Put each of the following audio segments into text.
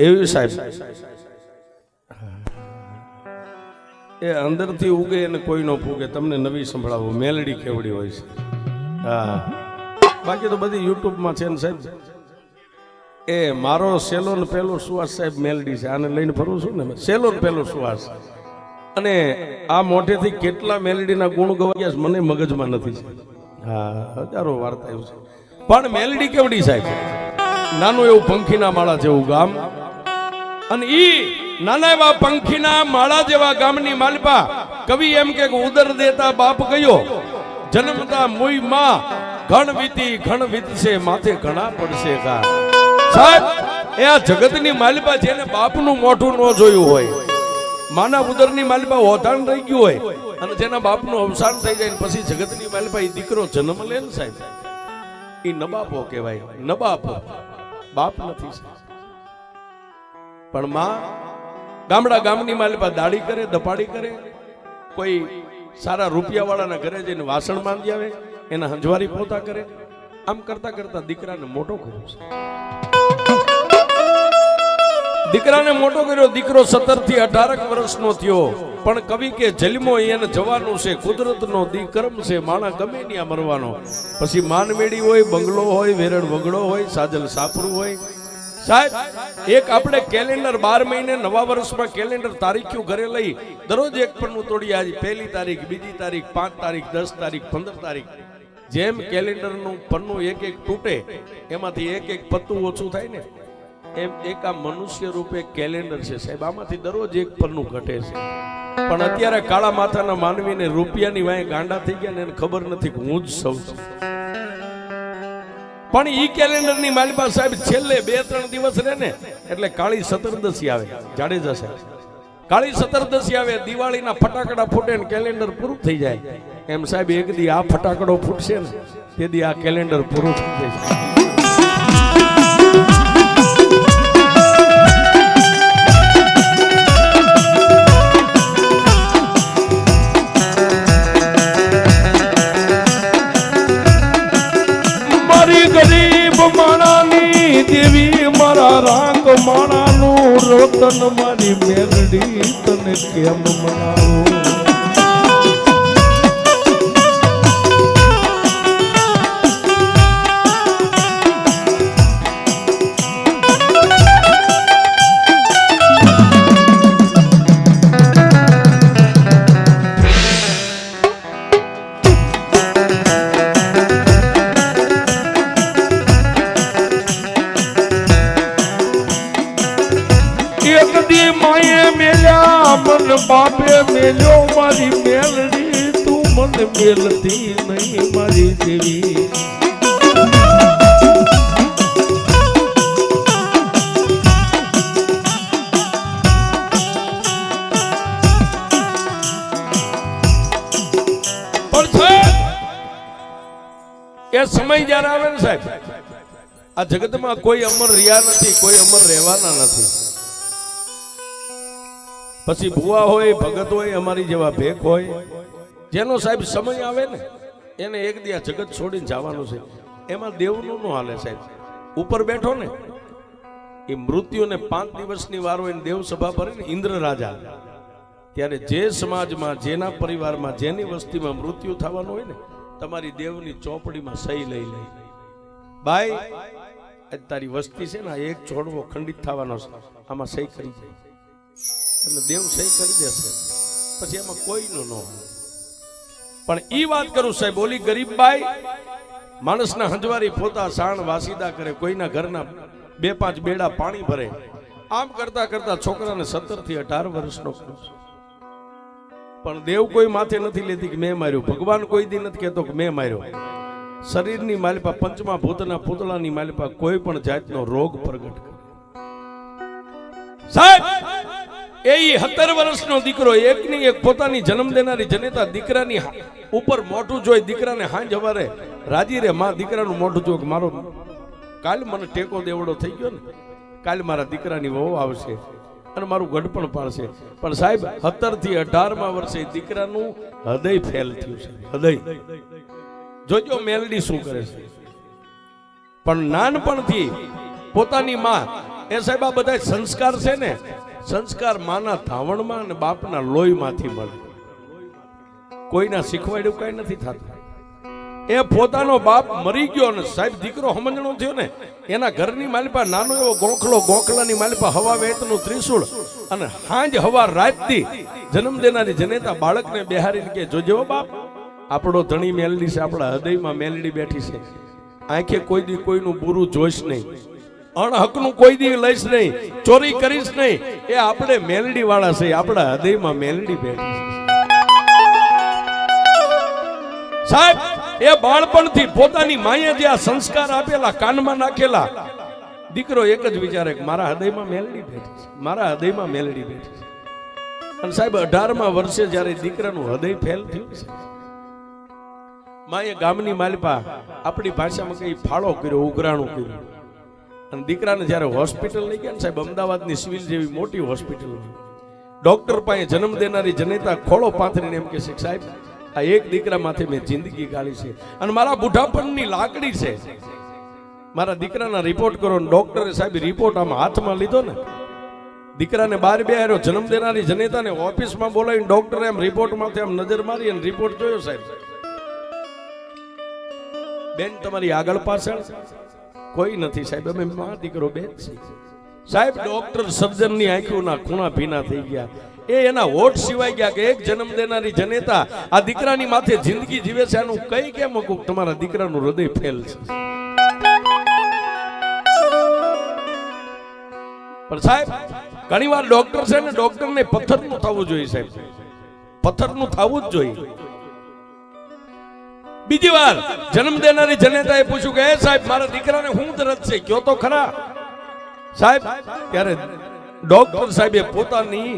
એવી સાહેબ? એ અંદરથી ઉગે અને કોઈ ન ફૂગે, તમને નવી સંભળાવો. મેલડી કેવડી હોય છે. હા. બાકી તો બધી યુટ્યુબમાં છે ને સાહેબ. એ મારો સેલો ને પેલો સુવાસ સાહેબ મેલડી છે. આને લઈને ફરું છું ને સેલો ને પેલો સુવાસ. અને આ મોઢેથી કેટલા મેલડીના ગુણ ગવાયા મને મગજમાં નથી હા, હજારો વાર્તા એવું છે. પણ મેલડી કેવડી સાહેબ? નાનું એવું પંખીના માળા જેવું ગામ. અને ઈ નાના એવા પંખીના માળા જેવા ગામની માલપા કવિ એમ કે ઉદર દેતા બાપ ગયો. જન્મતા મુઈ માં ઘણ વીતી, ઘણ વીતશે, માથે ઘણા પડશે કા સાહેબ, એ આ જગતની માલિપા જેને બાપનું મોઢું ન જોયું હોય, માના ઉદરની માલિપા ઓધાણ રહી ગયું હોય અને જેના બાપનું અવસાન થઈ જાય પછી જગતની માલિપા એ દીકરો જન્મ લે ને સાહેબ. એ નબાપો કહેવાય, નબાપો. બાપ નથી સાહેબ. પણ માં ગામડા ગામની માલિપા દાડી કરે દપાડી કરે. કોઈ સારા રૂપિયાવાળાના ઘરે જઈને વાસણ માંદી આવે, એના હંજવારી પોતા કરે. આમ કરતા કરતા દીકરાને મોટો કર્યો છે. દીકરાને મોટો કર્યો, દીકરો સત્તરથી અઢારક વર્ષનો થયો. પણ કવિ કે જલમો એને જવાનું છે, કુદરતનો દીકરમ છે, માણા ગમે ત્યાં મરવાનો. પછી માનમેડી હોય, બંગલો હોય વેરણ વગડો હોય, સાજલ સાપરું હોય સાહેબ, એક આપણે કેલેન્ડર બાર મહિને નવા વર્ષમાં કેલેન્ડર તારીખો ઘરે લઈ દરરોજ એક પન્નું તોડી આજે પહેલી તારીખ, બીજી તારીખ, પાંચ તારીખ, દસ તારીખ, પંદર તારીખ. જેમ કેલેન્ડરનું પન્નું એક એક તૂટે, એમાંથી એક એક પત્તું ઓછું થાય ને, એમ એક આ મનુષ્ય રૂપે કેલેન્ડર છે. સાહેબ, આમાંથી દરરોજ એક પન્નું ઘટે છે. પણ અત્યારે કાળા માથાના માનવીને રૂપિયાની વાય ગાંડા થઈ ગયા ને એને ખબર નથી હું જ સૌ છું. પણ ઈ કેલેન્ડરની માલિપા સાહેબ છેલ્લે બે, ત્રણ દિવસ રહે ને, એટલે કાળી સતરદશી આવે જાડેજા સાહેબ કાળી સતરદશી આવે, દિવાળીના ફટાકડા ફૂટે ને કેલેન્ડર પૂરું થઈ જાય. એમ સાહેબ એક દી આ ફટાકડો ફૂટશે ને, તે દી આ કેલેન્ડર પૂરું થઈ જાય મેલડી તને કેમ બાપે મેલ્યો મારી મેલડી, તું મને મેલતી નહીં મારી દેવી એ સમય જ્યારે આવે ને સાહેબ, આ જગતમાં કોઈ અમર રહ્યા નથી, કોઈ અમર રહેવાના નથી. પછી ભુવા હોય, ભગત હોય, અમારી જેવા ભેખ હોય. જેનો સાહેબ સમય આવે ને, એને એક દી જગત છોડીને જવાનું છે. એમાં દેવનું નો હાલે સાહેબ. ઉપર બેઠો ને, એ મૃત્યુને પાંચ દિવસની વાર હોય દેવ સભા ભરે ઇન્દ્ર રાજા. ત્યારે જે સમાજમાં, જેના પરિવારમાં, જેની વસ્તીમાં મૃત્યુ થવાનું હોય ને, તમારી દેવની ચોપડીમાં સહી લઈ લે. બાય તારી વસ્તી છે ને એક છોડવો ખંડિત થવાનો છે. આમાં સહી કરી દે. એટલે દેવ સહી કરી દેશે. પછી એમાં કોઈનું ન પણ એ વાત કરું સાહેબ, ઓલી ગરીબબાઈ માણસના હંજવારી પોતા સાણ વાસીદા કરે, કોઈના ઘરના બે પાંચ બેડા પાણી ભરે. આમ કરતા કરતા છોકરાને સત્તરથી અઢાર વર્ષનો પણ દેવ કોઈ માથે નથી લેતી કે મેં માર્યું. ભગવાન કોઈ દી નથી કહેતો કે મેં માર્યો. શરીરની માલિપા પંચમા ભૂતના પૂતળાની માલિપા કોઈ પણ જાતનો રોગ પ્રગટ કરે. સાહેબ! એ સત્તર વર્ષનો દીકરો, એકની એક પોતાની જન્મ દેનારી જનેતા દીકરાની ઉપર મોઢું જોઈ દીકરાને હાંજ હવારે, રાજી રે માં, દીકરાનું મોઢું જો કે મારો કાલ મને ટેકો દેવડો થઈ ગયો ને, કાલ મારા દીકરાની વહુ આવશે અને મારું ગઢપણ પાડશે. પણ સાહેબ સત્તરથી અઢારમાં વર્ષે દીકરાનું હૃદય ફેલ થયું છે, હૃદય. જોજો મેલડી શું કરે છે. પણ નાનપણથી પોતાની માં, એ સાહેબ આ બધા સંસ્કાર છે ને સંસ્કાર માના ધાવણમાં અને બાપના લોહીમાંથી મળે. કોઈના શીખવાડ્યું કઈ નથી થતું. એ પોતાનો બાપ મરી ગયો ને સાહેબ દીકરો સમજણો થયો ને, એના ઘરની માલિપા નાનો એવો ગોખલો ગોખલાની માલિપા હવા વેતનું ત્રિશુળ અને હાંજ હવા રાતથી જન્મ દેનારી જનેતા બાળકને બેહારીને કે જોજો બાપ, આપણો ધણી મેલડી છે, આપણા હૃદયમાં મેલડી બેઠી છે. આંખે કોઈ દી કોઈનું બુરું જોઈશ નહીં. અણહકનું કોઈ દી લઈશ નહીં, ચોરી કરીશ નહીં. એ આપણે મેલડી વાળા છે, આપણા હૃદયમાં મેલડી બેઠી સાહેબ, એ બાળપણથી પોતાની માએ જે આ સંસ્કાર આપેલા, કાનમાં નાખેલા, દીકરો એક જ વિચારે કે મારા હૃદયમાં મેલડી બેઠી છે, મારા હૃદયમાં મેલડી બેઠી છે. અને સાહેબ, અઢારમા વર્ષે જ્યારે દીકરાનું હૃદય ફેલ થયું છે, માએ ગામની માલિપા આપણી ભાષામાં કઈ ફાળો કર્યો, ઉઘરાણું કર્યું. અને દીકરાને જ્યારે હોસ્પિટલ લઈ ગયા ને સાહેબ, અમદાવાદની સિવિલ જેવી મોટી હોસ્પિટલ. ડોક્ટર પાસે જન્મ દેનારી જનેતા ખોળો પાથરીને એમ કે છે સાહેબ, આ એક દીકરા માથે મેં જિંદગી ગાળી છે. અને મારા બુઢાપણની લાકડી છે. મારા દીકરાના રિપોર્ટ કરો ને ડોક્ટરે સાહેબ રિપોર્ટ આમ હાથમાં લીધો ને. દીકરાને બાર બે આવ્યો જન્મ દેનારી જનેતાને ઓફિસમાં બોલાવીને ડોક્ટરે એમ રિપોર્ટમાંથી આમ નજર મારી અને રિપોર્ટ જોયો સાહેબ. બેન, તમારી આગળ પાછળ. કોઈ નથી સાહેબ, અમે મા દીકરો બે સાહેબ, ડોક્ટર સર્જનની આંખોના ખૂણા ભીના થઈ ગયા. એ એના હોઠ સિવાય ગયા કે એક જન્મ દેનારી જનેતા આ દીકરાની માથે જિંદગી જીવે છે, આનું કઈ કેમ મૂકું તમારા દીકરાનું હૃદય ફેલ છે. પણ સાહેબ, ઘણીવાર ડોક્ટર છે ને, ડોક્ટરને પથ્થરનું થવું જોઈએ સાહેબ. પથ્થરનું થવું જ જોઈએ. બીજી વાર જન્મ દેનારી જનેતાએ પૂછ્યું કે, એ સાહેબ, મારા દીકરાને શું દરદ છે? કયો તો ખરા? સાહેબ, ત્યારે ડોક્ટર સાહેબે પોતાની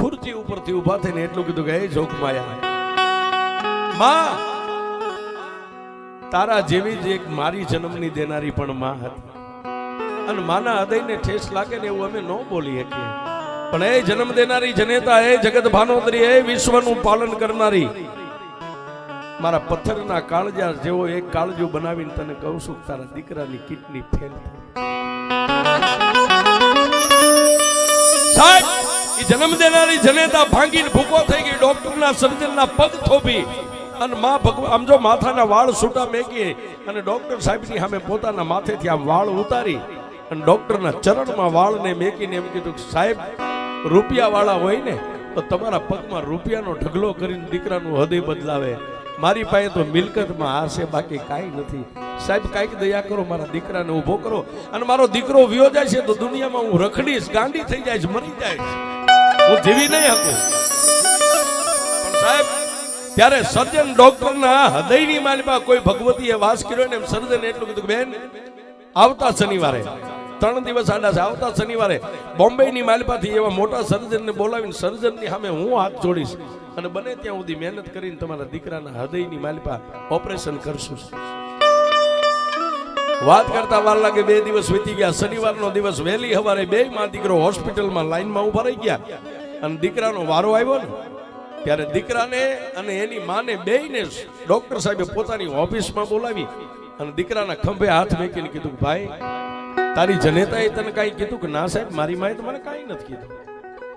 ખુરચી ઉપરથી ઊભા થઈને એટલું કીધું કે, એ જોગમાયા માં, તારા જેવી જ એક મારી જન્મની દેનારી પણ માં હતી. અને માના હૃદયને ઠેસ લાગે ને એવું અમે ન બોલી શકીએ. પણ એ જન્મ દેનારી જનેતા, એ જગત ભાનોદરી, એ વિશ્વનું પાલન કરનારી મારા પથ્થરના કાળજા જેવો એક કાળજો બનાવીને તને કહું છું, તારા દીકરાની કિડની ફેલ સાહેબ જન્મ દેનારી જનેતા ભાંગીને ભૂકો થઈ ગઈ, ડોક્ટરના સર્જનના પગ થોપી અને મા ભગવાન, આમ જો માથાના વાળ છૂટા મેકી અને ડોક્ટર સાહેબની સામે પોતાના માથેથી આમ વાળ ઉતારી અને ડોક્ટરના ચરણમાં વાળને મેકીને એમ કીધું કે સાહેબ રૂપિયા વાળા હોય ને, તો તમારા પગમાં રૂપિયાનો ઢગલો કરીને દીકરાનું હૃદય બદલાવે. મારી પાસે તો મિલકતમાં આ છે, બાકી કાંઈ નથી. સાહેબ, કાંઈક દયા કરો, મારા દીકરાને ઊભો કરો. અને મારો દીકરો વિયો જાય છે તો દુનિયામાં હું રખડીશ, ગાંડી થઈ જાય છે, મરી જાય હું જીવી નહીં શકું. સાહેબ, ત્યારે સર્જન ડોક્ટરના હૃદયની માલિપા કોઈ ભગવતીએ વાસ કર્યો ને એમ સર્જન એટલું કીધું બેન, આવતા શનિવારે ત્રણ દિવસ આડા છે આવતા શનિવારે બોમ્બેની માલિપાથી એવા મોટા સર્જનને બોલાવીને સર્જનની સામે હું હાથ જોડીશ. અને બને ત્યાં સુધી મહેનત કરીને તમારા દીકરાના હૃદયની માલપા ઓપરેશન કરશું. વાત કરતા વાર લાગે બે દિવસ વીતી ગયા. શનિવારનો દિવસ વહેલી સવારે બે માં દીકરો હોસ્પિટલમાં લાઈનમાં ઊભા રહી ગયા. અને દીકરાનો વારો આવ્યો ને, ત્યારે દીકરાને અને એની માને બેયને ડોક્ટર સાહેબે પોતાની ઓફિસમાં બોલાવી અને દીકરાના ખંભે હાથ મેકીને કીધું ભાઈ તારી જનેતાએ તને કાંઈ કીધું કે ના સાહેબ, મારી માએ તો મને કાંઈ નથી કીધું.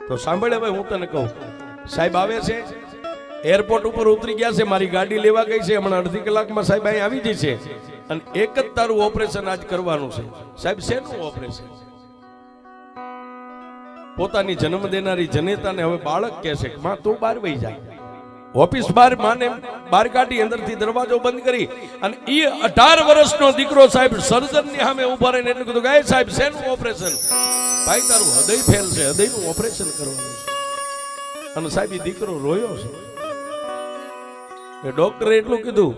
તો સાંભળે હવે હું તને કહું. સાહેબ આવે છે, એરપોર્ટ ઉપર ઉતરી ગયા છે, મારી ગાડી લેવા ગઈ છે, હમણાં અડધી કલાકમાં સાહેબ અહીં આવી જશે અને એક જ તારું ઓપરેશન આજ કરવાનું છે. સાહેબ, શેનું ઓપરેશન? પોતાની જન્મ દેનારી જનેતાને હવે બાળક કહેશે કે, માં, તું બહાર વહી જાય ઓફિસ બહાર માને બહાર કાઢી, અંદરથી દરવાજો બંધ કરી અને એ અઢાર વર્ષનો દીકરો સાહેબ સર્જનની સામે ઊભા રહીને એટલું કીધું ગાય સાહેબ, શેનું ઓપરેશન? ભાઈ, તારું હૃદય ફેલ છે, હૃદયનું ઓપરેશન કરવાનું છે. અને સાહેબ એ દીકરો રોયો છે. એ ડોક્ટરે એટલું કીધું,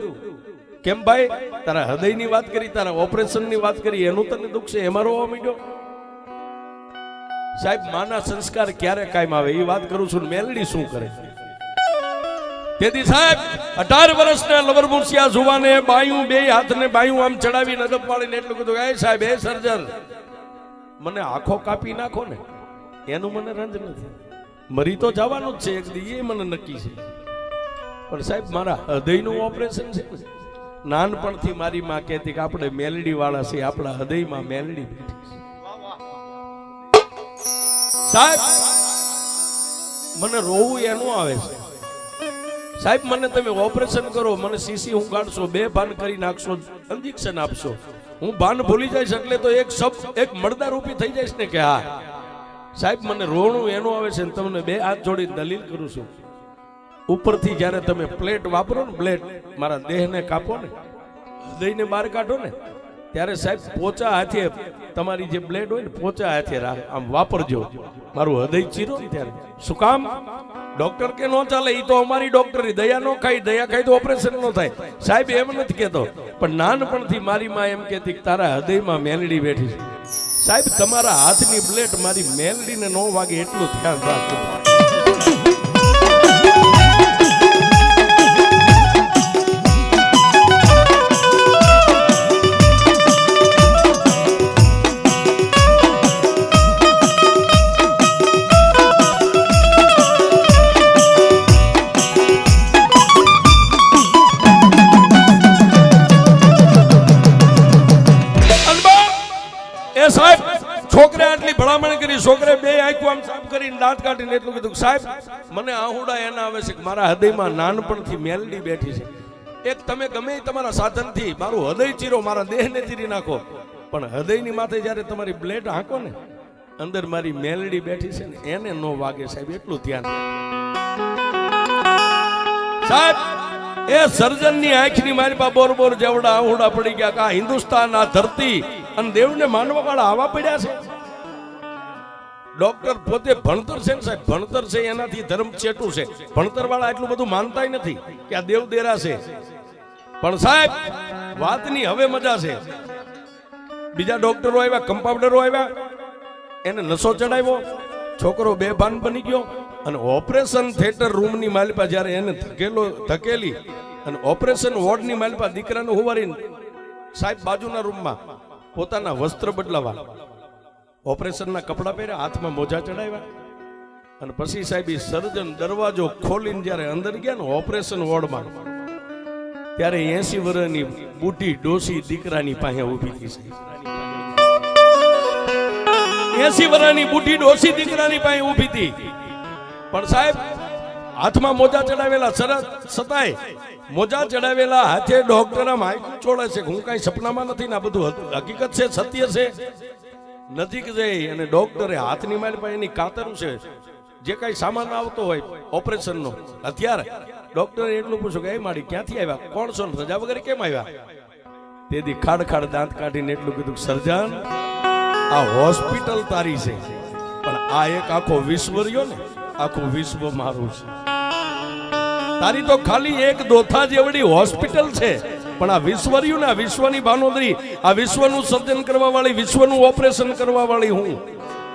કેમ ભાઈ, તારા હૃદયની વાત કરી, તારા ઓપરેશનની વાત કરી, એનું તને દુઃખ છે એમાં રોવા માંડ્યો. સાહેબ, માના સંસ્કાર ક્યારે કાયમ આવે? એ વાત કરું છું મેલડી શું કરે તેથી સાહેબ, અઢાર વર્ષના લવરમુરસિયા જુવાને બાયું, બે હાથને બાયું આમ ચડાવી નજબ પાડીને એટલું કીધું એ સાહેબ, એ સર્જન, મને આંખો કાપી નાખો ને, એનું મને રંજ નથી. મરી તો જવાનું જ છે, એક દી એ મને નક્કી છે. પણ સાહેબ, મારા હૃદયનું ઓપરેશન છે નાનપણથી મારી માં કહેતી કે, આપણે મેલડી વાળા છે આપણા હૃદયમાં મેલડી બેઠી સાહેબ, મને રોવું એનું આવે છે. સાહેબ, મને તમે ઓપરેશન કરો, મને સીસી હું બે ભાન કરી નાખશો, ઇન્જેક્શન આપશો. હું ભાન ભૂલી જઈશ એટલે તો એક શબ્દ એક મળદાર રૂપી થઈ જઈશ ને કે હા. સાહેબ, મને રોણું એનું આવે છે તમને બે હાથ જોડી દલીલ કરું છું. ઉપરથી જ્યારે તમે પ્લેટ વાપરો ને, પ્લેટ મારા દેહને કાપો ને, હૃદયને બહાર કાઢો ને, ત્યારે સાહેબ, પોચા હાથે તમારી જે બ્લેડ હોય ને, પોચા હાથે આમ વાપરજો. મારું હૃદય ચીરો ને ત્યારે. શું કામ? ડોક્ટર કે નો ચાલે એ તો અમારી ડોક્ટરી દયા નો ખાઈ દયા ખાઈ તો ઓપરેશન નો થાય. સાહેબ, એમ નથી કેતો પણ નાનપણથી મારી માં એમ કેતી તારા હૃદયમાં મેલડી બેઠી છે. સાહેબ, તમારા હાથની બ્લેડ મારી મેલડીને નો વાગે એટલું ધ્યાન રાખજો. છોકરે બે આંખો આમ સાફ કરીને દાંત કાઢીને એટલું કીધું સાહેબ, મને આહુડા એના આવે છે કે મારા હૃદયમાં નાનપણથી મેલડી બેઠી છે. એક તમે ગમે તમારા સાધનથી મારું હૃદય ચીરો, મારા દેહને ચીરી નાખો. પણ હૃદયની માથે જ્યારે તમારી બ્લેડ હાંકો ને, અંદર મારી મેલડી બેઠી છે ને, એને નો વાગે સાહેબ, એટલું ધ્યાન સાહેબ, એ સર્જનની આંખની મારી પા બોર બોર જેવડા આહુડા પડી ગયા કા હિન્દુસ્તાન આ ધરતી અને દેવને માનવા વાળા આવા પડ્યા છે. ડોક્ટર પોતે ભણતર છે ને સાહેબ? ભણતર છે, એનાથી ધર્મ ચેટું છે? ભણતર વાળા એટલું બધું માનતાય નથી કે આ દેવ દેરા છે. પણ સાહેબ, વાતની હવે મજા છે. બીજા ડોક્ટરો આવ્યા કમ્પાઉન્ડરો આવ્યા. એને નશો ચડાવ્યો. છોકરો બેભાન બની ગયો. અને ઓપરેશન થિયેટર રૂમની માલિપા જ્યારે એને ધકેલો, ધકેલી અને ઓપરેશન વોર્ડની માલિપા દીકરાને હોવારીને સાહેબ બાજુના રૂમમાં પોતાના વસ્ત્ર બદલાવા. ઓપરેશનના કપડાં પહેર્યા, હાથમાં મોજા ચડાવ્યા. અને પછી સાહેબ એ સર્જન દરવાજો ખોલીને જ્યારે અંદર ગયા ને ઓપરેશન વોર્ડમાં, ત્યારે એસી વર્ષની બુઢી ડોસી દીકરાની પાસે ઊભી થઈ સાહેબ. એસી વર્ષની બુઢી ડોસી દીકરાની પાસે ઊભી હતી. પણ સાહેબ, હાથમાં મોજા ચડાવેલા સરસ સતાય મોજા ચડાવેલા હાથે ડોક્ટર આમ ચોળે છે હું કાંઈ સપનામાં નથી ને આ બધું હકીકત છે, સત્ય છે? નજીક જઈ અને ડોક્ટરે હાથની માલ પાસે એની કાતરું છે, જે કાંઈ સામાન આવતો હોય, ઓપરેશનનો. હથિયાર ડોક્ટરે એટલું પૂછ્યું કે, એ માડી, ક્યાંથી આવ્યા? કોણ છો? રજા વગર કેમ આવ્યા? તેથી ખાડ ખાડ દાંત કાઢીને એટલું કીધું સર્જન, આ હોસ્પિટલ તારી છે, પણ આ એક આખો વિશ્વ રહ્યો ને, આખું વિશ્વ મારું છે. તારી તો ખાલી એક દોથા જેવડી હોસ્પિટલ છે. પણ આ વિશ્વર્યું ને આ વિશ્વની બાનોદરી આ વિશ્વનું સર્જન કરવા વાળી વિશ્વનું ઓપરેશન કરવા વાળી હું.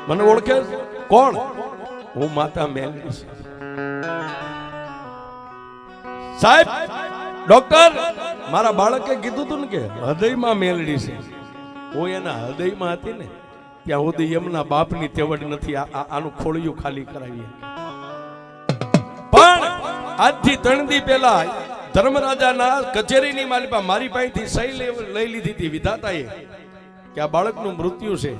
મને ઓળખે? કોણ? હું માતા મેલડી સાહેબ. ડોક્ટર, મારા બાળકે કીધું હતું ને કે હૃદયમાં મેલડી છે. હું એના હૃદયમાં હતી ને, ત્યાં સુધી એમના બાપની તેવડ નથી આનું ખોળિયું ખાલી કરાવીએ પણ આજથી ત્રણ દી પહેલા ધર્મરાજાના કચેરીની માલિકા મારી પાસેથી સહી લઈ લીધી હતી વિધાતાએ કે આ બાળકનું મૃત્યુ છે.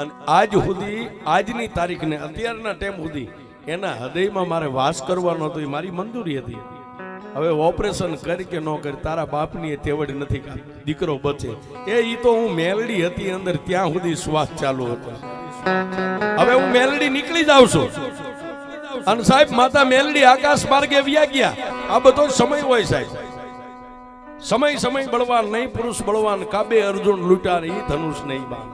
અને આજ સુધી, આજની તારીખને અત્યારના ટાઈમ સુધી એના હૃદયમાં મારે વાસ કરવાનો હતો, એ મારી મંજૂરી હતી. હવે ઓપરેશન કરી કે ન કરી, તારા બાપની એ તેવડ નથી દીકરો બચે. એ ઈ તો હું મેલડી હતી અંદર ત્યાં સુધી શ્વાસ ચાલુ હતો. હવે હું મેલડી નીકળી જાઉં છું. અને સાહેબ, માતા મેલડી આકાશ માર્ગે વ્યા ગયા. આ બધો સમય હોય સાહેબ. સમય સમય બળવાન નહીં, પુરુષ બળવાન, કાબે અર્જુન લૂંટા નહીં ધનુષ નહીં બાણ.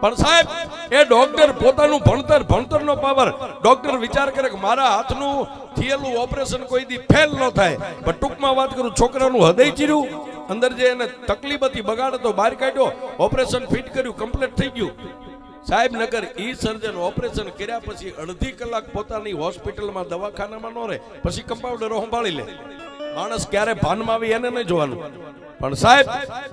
પણ સાહેબ, એ ડોક્ટર પોતાનું ભણતર, ભણતરનો પાવર. ડોક્ટર વિચાર કરે કે મારા હાથનું થયેલું ઓપરેશન કોઈ દી ફેલ ન થાય. પણ ટૂંકમાં વાત કરું, છોકરાનું હૃદય ચીર્યું. અંદર જે એને તકલીફ હતી, બગાડ હતો, બહાર કાઢ્યો. ઓપરેશન ફિટ કર્યું, કમ્પ્લીટ થઈ ગયું. સાહેબ ઈ સર્જન ઓપરેશન કર્યા પછી અડધી કલાક પોતાની હોસ્પિટલમાં દવાખાનામાં ન રહે, પછી કમ્પાઉન્ડરો સંભાળી લે. માણસ ક્યારે ભાનમાં આવી એને નહીં જોવાનું. પણ સાહેબ,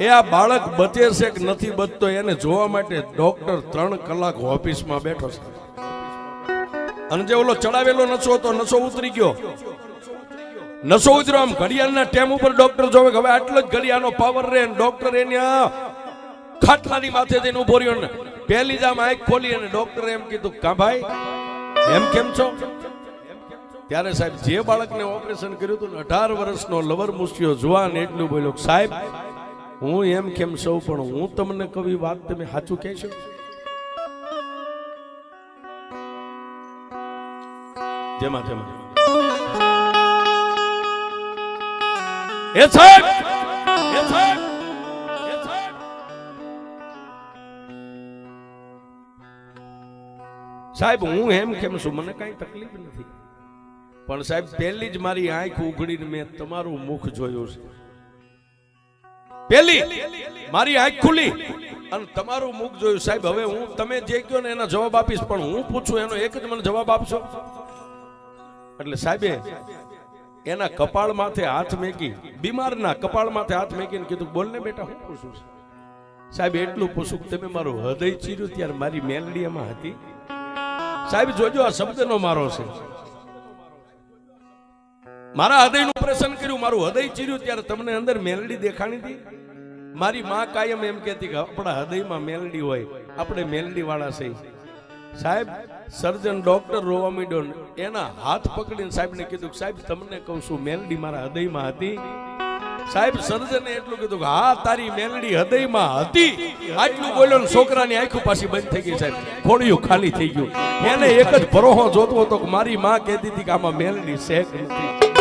એ આ બાળક બચે છે કે નથી બચતો એને જોવા માટે ડોક્ટર ત્રણ કલાક ઓફિસમાં બેઠો છે. અને જે ઓલો ચડાવેલો નસો હતો નશો ઉતરી ગયો. નસો ઉતર્યો, આમ ઘડિયાળના ટેમ ઉપર ડોક્ટર જોવે હવે આટલો જ ઘડિયાળનો પાવર રહે ડોક્ટર એની ખાટલાની માથે જઈને ઊભો રહ્યો ને. પહેલી જામ આંખ ખોલી અને ડોક્ટરે એમ કીધું, કા ભાઈ, એમ કેમ છો? ત્યારે સાહેબ જે બાળકને ઓપરેશન કર્યું હતું ને, અઢાર વર્ષનો લવર મુસ્યો જુવાન એટલું બોલ્યો સાહેબ, હું એમ કેમ સૌ પણ હું તમને કવિ વાત તમે સાચું કહેશો જેમાં જેમાં. એ સાહેબ એ સાહેબ સાહેબ, હું એમ કેમ છું, મને કાંઈ તકલીફ નથી. પણ સાહેબ, પહેલી જ મારી આંખ ઉઘડીને મેં તમારું મુખ જોયું છે. પહેલી, મારી આંખ ખુલી અને તમારું મુખ જોયું. સાહેબ, હવે હું તમે જે કહો ને એના જવાબ આપીશ, પણ હું પૂછું, એનો એક જ મને જવાબ આપશો? એટલે સાહેબે, એના કપાળ માથે હાથ મેકી, બીમારના કપાળ માથે હાથ મેકીને કીધું, બોલ ને બેટા, હું પૂછું સાહેબ, એટલું પૂછું તમે મારું હૃદય ચીર્યું ત્યારે મારી મેલડી એમાં હતી? સાહેબ, જોજો, આ શબ્દનો મારો છે. મારા હૃદયનું ઓપરેશન કર્યું, મારું હૃદય ચીર્યું, ત્યારે તમને અંદર મેલડી દેખાણી હતી મારી માં કાયમ એમ કહેતી કે આપણા હૃદયમાં મેલડી હોય, આપણે મેલડી વાળા છે સાહેબ, સર્જન ડોક્ટર રોવા મીડો એના હાથ પકડીને સાહેબને કીધું સાહેબ, તમને કહું છું, મેલડી મારા હૃદયમાં હતી. સાહેબ સર્જને એટલું કીધું કે, હા, તારી મેલડી હૃદયમાં હતી. આટલું બોલ્યો ને છોકરાની આંખો પાછી બંધ થઈ ગઈ સાહેબ. ખોડિયું ખાલી થઈ ગયું. એને એક જ ભરોહો જોતો હતો કે મારી માં કહેતી હતી કે આમાં મેલડી શેખ નથી.